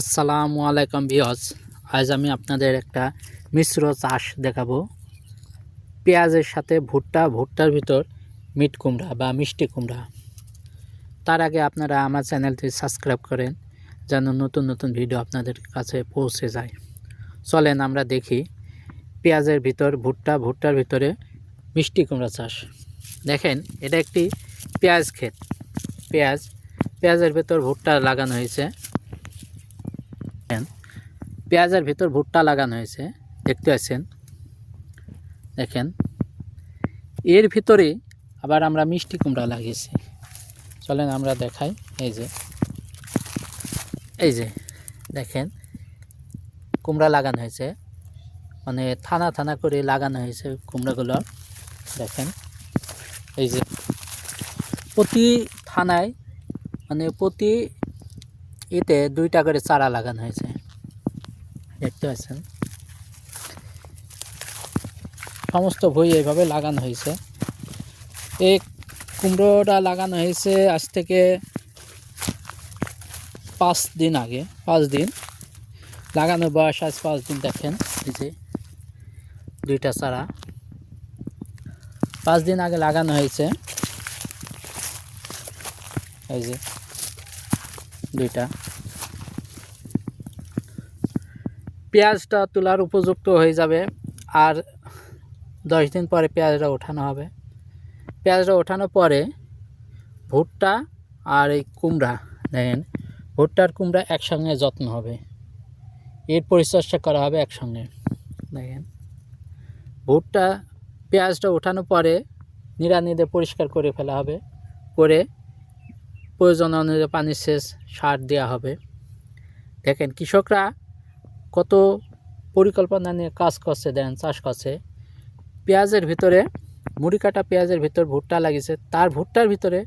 আসসালামু আলাইকুম ভিওস আজ আমি আপনাদের একটা মিশ্র চাষ দেখাবো। পেঁয়াজের সাথে ভুট্টা, ভুট্টার ভিতর মিট কুমড়া বা মিষ্টি কুমড়া। তার আগে আপনারা আমার চ্যানেলটি সাবস্ক্রাইব করেন, যেন নতুন নতুন ভিডিও আপনাদের কাছে পৌঁছে যায়। চলেন আমরা দেখি পেঁয়াজের ভিতর ভুট্টা, ভুট্টার ভিতরে মিষ্টি কুমড়া চাষ। দেখেন, এটা একটি পেঁয়াজ ক্ষেত। পেঁয়াজ, পেঁয়াজের ভিতর ভুট্টা লাগানো হয়েছে। পেঁয়াজের ভিতর ভুট্টা লাগানো হয়েছে, দেখতে পাচ্ছেন? দেখেন। এর ভিতরে আবার আমরা মিষ্টি কুমড়া লাগিয়েছি। চলেন আমরা দেখাই, এই যে। এই যে, দেখেন, কুমড়া লাগানো হয়েছে। মানে থানা থানা করে লাগানো হয়েছে কুমড়াগুলো, দেখেন। এই যে, প্রতি থানায় মানে প্রতি এতে দুইটা করে চারা লাগানো হয়েছে। দেখতে পাচ্ছেন। সমস্ত বই এইভাবে লাগানো হয়েছে। এই কুমড়োটা লাগানো হয়েছে আজ থেকে পাঁচ দিন আগে, পাঁচ দিন। লাগানোর বয়স আজ পাঁচ দিন, দেখেন এই যে দুইটা চারা। পাঁচ দিন আগে লাগানো হয়েছে। এই যে দুইটা। পেঁয়াজটা তোলার উপযুক্ত হয়ে যাবে আর দশ দিন পরে পেঁয়াজটা ওঠানো হবে। পেঁয়াজটা ওঠানোর পরে ভুট্টা আর এই কুমড়া, দেখেন ভুট্টার কুমড়া একসঙ্গে যত্ন হবে। এর পরিচর্যা করা হবে একসঙ্গে, দেখেন। ভুট্টা পেঁয়াজটা ওঠানোর পরে নিড়ানিদের পরিষ্কার করে ফেলা হবে, করে প্রয়োজন অনুযায়ী পানির সেচ সার দেওয়া হবে। দেখেন, কৃষকরা কত পরিকল্পনা নিয়ে কাজ করছে, দেন চাষ করছে। পেঁয়াজের ভিতরে, মুড়ি কাটা পেঁয়াজের ভিতর ভুট্টা লাগিয়েছে, তার ভুট্টার ভিতরে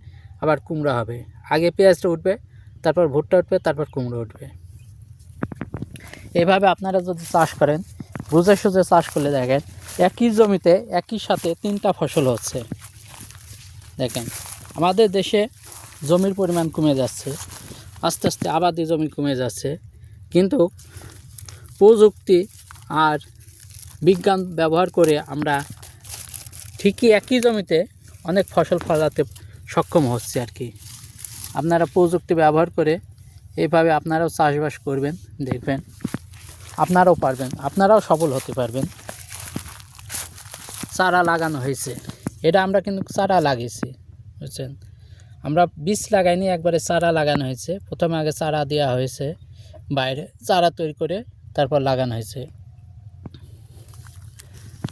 আবার কুমড়া হবে। আগে পেঁয়াজটা উঠবে, তারপর ভুট্টা উঠবে, তারপর কুমড়ো উঠবে। এভাবে আপনারা যদি চাষ করেন, বুঝে সুঝে চাষ করলে দেখেন, একই জমিতে একই সাথে তিনটা ফসল হচ্ছে। দেখেন, আমাদের দেশে জমির পরিমাণ কমে যাচ্ছে, আস্তে আস্তে আবাদি জমি কমে যাচ্ছে। কিন্তু প্রযুক্তি আর বিজ্ঞান ব্যবহার করে আমরা ঠিকই একই জমিতে অনেক ফসল ফলাতে সক্ষম হচ্ছে আর কি। আপনারা প্রযুক্তি ব্যবহার করে এইভাবে আপনারাও চাষবাস করবেন, দেখবেন, আপনারাও পারবেন, আপনারাও সফল হতে পারবেন। চারা লাগানো হয়েছে, এটা আমরা কিন্তু চারা লাগিয়েছি, বুঝছেন? আমরা বীজ লাগাইনি, একবারে চারা লাগানো হয়েছে। প্রথমে আগে চারা দেওয়া হয়েছে, বাইরে চারা তৈরি করে তারপর লাগানো হয়েছে।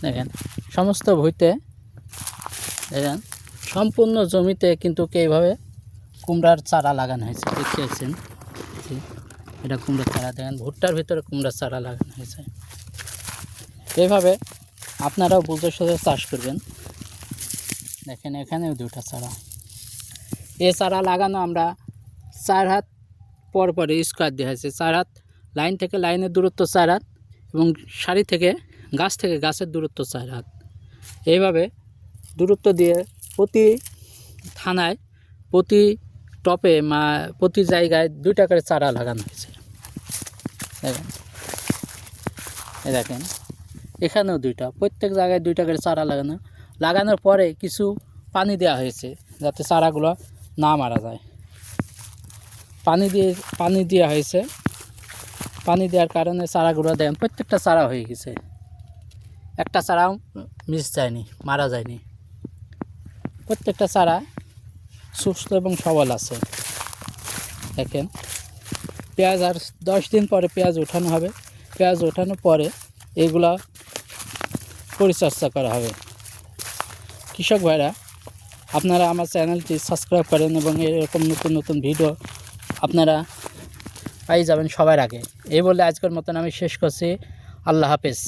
দেখেন, সমস্ত ভুঁইতে, দেখেন, সম্পূর্ণ জমিতে কিন্তু এইভাবে কুমড়ার চারা লাগানো হয়েছে দেখতে পাচ্ছেন এটা কুমড়ার চারা, দেখেন, ভুট্টার ভিতরে কুমড়ার চারা লাগানো হয়েছে। এইভাবে আপনারাও বুঝতে সুঝে চাষ করবেন। দেখেন, এখানেও দুটা চারা। এ চারা লাগানো আমরা চার হাত পর পরে স্কোয়ার দেওয়া হয়েছে। চার হাত লাইন থেকে লাইনের দূরত্ব চার হাত এবং সারি থেকে গাছ থেকে গাছের দূরত্ব চার হাত। এইভাবে দূরত্ব দিয়ে প্রতি থানায়, প্রতি টপে মা, প্রতি জায়গায় দুইটা করে চারা লাগানো হয়েছে। দেখেন। দেখেন। এখানেও দুইটা, প্রত্যেক জায়গায় দুইটা করে চারা লাগানো। লাগানোর পরে কিছু পানি দেওয়া হয়েছে যাতে চারাগুলো না মারা যায়। পানি দিয়ে, পানি দেওয়া হয়েছে। পানি দেওয়ার কারণে চারাগুলো দেখেন, প্রত্যেকটা চারা হয়ে গেছে। একটা চারাও মিস যায়নি, মারা যায়নি। প্রত্যেকটা চারা সুস্থ এবং সবল আছে। দেখেন, পেঁয়াজ আর দশ দিন পরে পেঁয়াজ ওঠানো হবে। পেঁয়াজ ওঠানোর পরে এগুলা পরিচর্যা করা হবে। কৃষক ভাইরা, আপনারা আমার চ্যানেলটি সাবস্ক্রাইব করেন এবং এরকম নতুন নতুন ভিডিও আপনারা পাই যাবেন সবার আগে। এই বলে আজকের মতন আমি শেষ করছি। আল্লাহ হাফেজ।